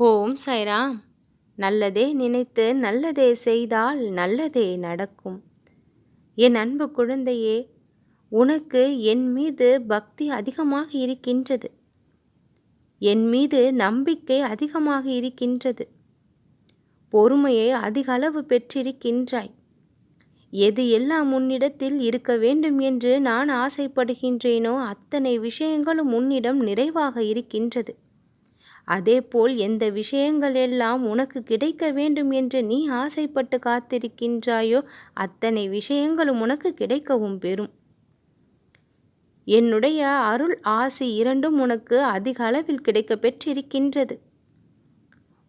ஓம் சாய்ராம். நல்லதே நினைத்து நல்லதே செய்தால் நல்லதே நடக்கும். என் அன்பு குழந்தையே உனக்கு என் மீது பக்தி அதிகமாக இருக்கின்றது. என் மீது நம்பிக்கை அதிகமாக இருக்கின்றது. பொறுமையை அதிக அளவு பெற்றிருக்கின்றாய். எது எல்லாம் உன்னிடத்தில் இருக்க வேண்டும் என்று நான் ஆசைப்படுகின்றேனோ அத்தனை விஷயங்களும் உன்னிடம் நிறைவாக இருக்கின்றது. அதேபோல் எந்த விஷயங்கள் எல்லாம் உனக்கு கிடைக்க வேண்டும் என்று நீ ஆசைப்பட்டு காத்திருக்கின்றாயோ அத்தனை விஷயங்களும் உனக்கு கிடைக்கவும் பெறும். என்னுடைய அருள் ஆசி இரண்டும் உனக்கு அதிக அளவில் கிடைக்க பெற்றிருக்கின்றது.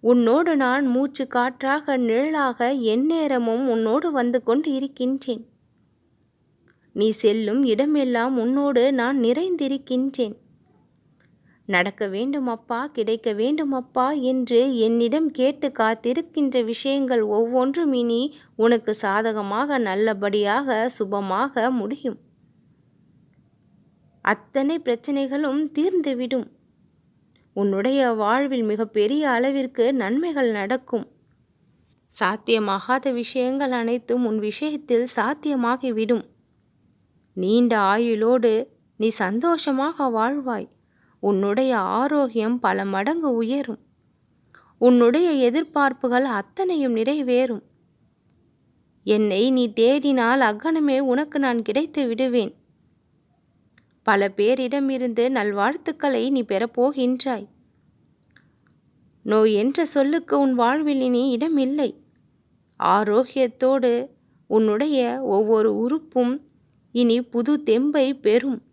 உன்னோடு நான் மூச்சு காற்றாக நிழலாக எந்நேரமும் உன்னோடு வந்து கொண்டு இருக்கின்றேன் நீ செல்லும் இடமெல்லாம் உன்னோடு நான் நிறைந்திருக்கின்றேன். நடக்க வேண்டும் அப்பா கிடைக்க வேண்டும் அப்பா என்று என்னிடம் கேட்டு காத்திருக்கின்ற விஷயங்கள் ஒவ்வொன்றும் இனி உனக்கு சாதகமாக நல்லபடியாக சுபமாக முடியும். அத்தனை பிரச்சனைகளும் தீர்ந்துவிடும். உன்னுடைய வாழ்வில் மிகப்பெரிய அளவிற்கு நன்மைகள் நடக்கும். சாத்தியமாகாத விஷயங்கள் அனைத்தும் உன் விஷயத்தில் சாத்தியமாகிவிடும். நீண்ட ஆயுளோடு நீ சந்தோஷமாக வாழ்வாய். உன்னுடைய ஆரோக்கியம் பல மடங்கு உயரும். உன்னுடைய எதிர்பார்ப்புகள் அத்தனையும் நிறைவேறும். என்னை நீ தேடினால் அக்கணமே உனக்கு நான் கிடைத்து விடுவேன். பல பேரிடமிருந்து நல்வாழ்த்துக்களை நீ பெறப்போகின்றாய் நோய் என்ற சொல்லுக்கு உன் வாழ்வில் இனி இடமில்லை. ஆரோக்கியத்தோடு உன்னுடைய ஒவ்வொரு உறுப்பும் இனி புது தெம்பை பெறும்.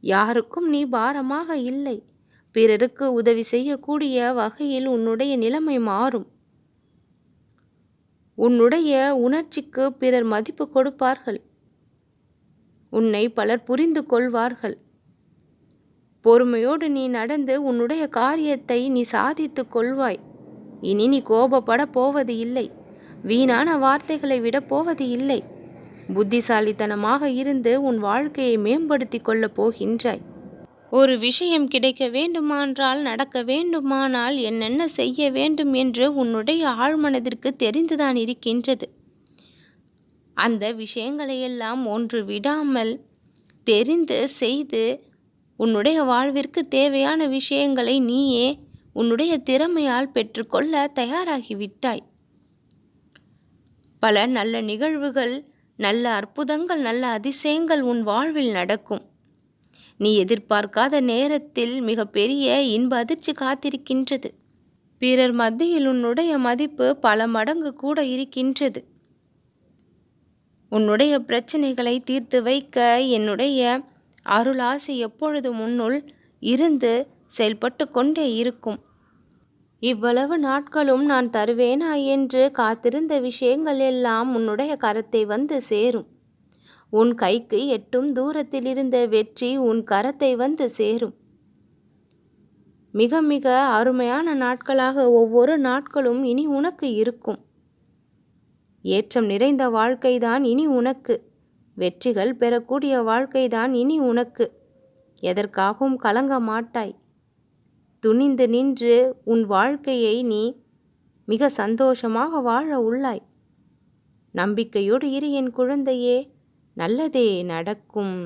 யாருக்கும் நீ பாரமாக இல்லை. பிறருக்கு உதவி செய்யக்கூடிய வகையில் உன்னுடைய நிலைமை மாறும். உன்னுடைய உணர்ச்சிக்கு பிறர் மதிப்பு கொடுப்பார்கள். உன்னை பலர் புரிந்து கொள்வார்கள். பொறுமையோடு நீ நடந்து உன்னுடைய காரியத்தை நீ சாதித்து கொள்வாய். இனி நீ கோபப்பட போவது இல்லை. வீணான வார்த்தைகளை விட போவது இல்லை. புத்திசாலித்தனமாக இருந்து உன் வாழ்க்கையை மேம்படுத்தி கொள்ளப் போகின்றாய். ஒரு விஷயம் கிடைக்க வேண்டுமானால் நடக்க வேண்டுமானால் என்னென்ன செய்ய வேண்டும் என்று உன்னுடைய ஆழ்மனதிற்கு தெரிந்துதான் இருக்கின்றது. அந்த விஷயங்களையெல்லாம் ஒன்று விடாமல் தெரிந்து செய்து உன்னுடைய வாழ்விற்கு தேவையான விஷயங்களை நீயே உன்னுடைய திறமையால் பெற்றுக்கொள்ள தயாராகிவிட்டாய். பல நல்ல நிகழ்வுகள் நல்ல அற்புதங்கள் நல்ல அதிசயங்கள் உன் வாழ்வில் நடக்கும். நீ எதிர்பார்க்காத நேரத்தில் மிகப்பெரிய இன்ப அதிர்ச்சி காத்திருக்கின்றது. பிறர் மத்தியில் உன்னுடைய மதிப்பு பல மடங்கு கூட இருக்கின்றது. உன்னுடைய பிரச்சனைகளை தீர்த்து வைக்க என்னுடைய அருளாசி எப்பொழுதும் முன்னுள் இருந்து செயல்பட்டு கொண்டே இருக்கும். இவ்வளவு நாட்களும் நான் தருவேனா என்று காத்திருந்த விஷயங்கள் எல்லாம் உன்னுடைய கரத்தை வந்து சேரும். உன் கைக்கு எட்டும் தூரத்தில் இருந்த வெற்றி உன் கரத்தை வந்து சேரும். மிக மிக அருமையான நாட்களாக ஒவ்வொரு நாட்களும் இனி உனக்கு இருக்கும். ஏற்றம் நிறைந்த வாழ்க்கைதான் இனி உனக்கு. வெற்றிகள் பெறக்கூடிய வாழ்க்கைதான் இனி உனக்கு. எதற்காகவும் கலங்க மாட்டாய். துணிந்து நின்று உன் வாழ்க்கையை நீ மிக சந்தோஷமாக வாழ உள்ளாய். நம்பிக்கையோடு இரு என் குழந்தையே நல்லதே நடக்கும்.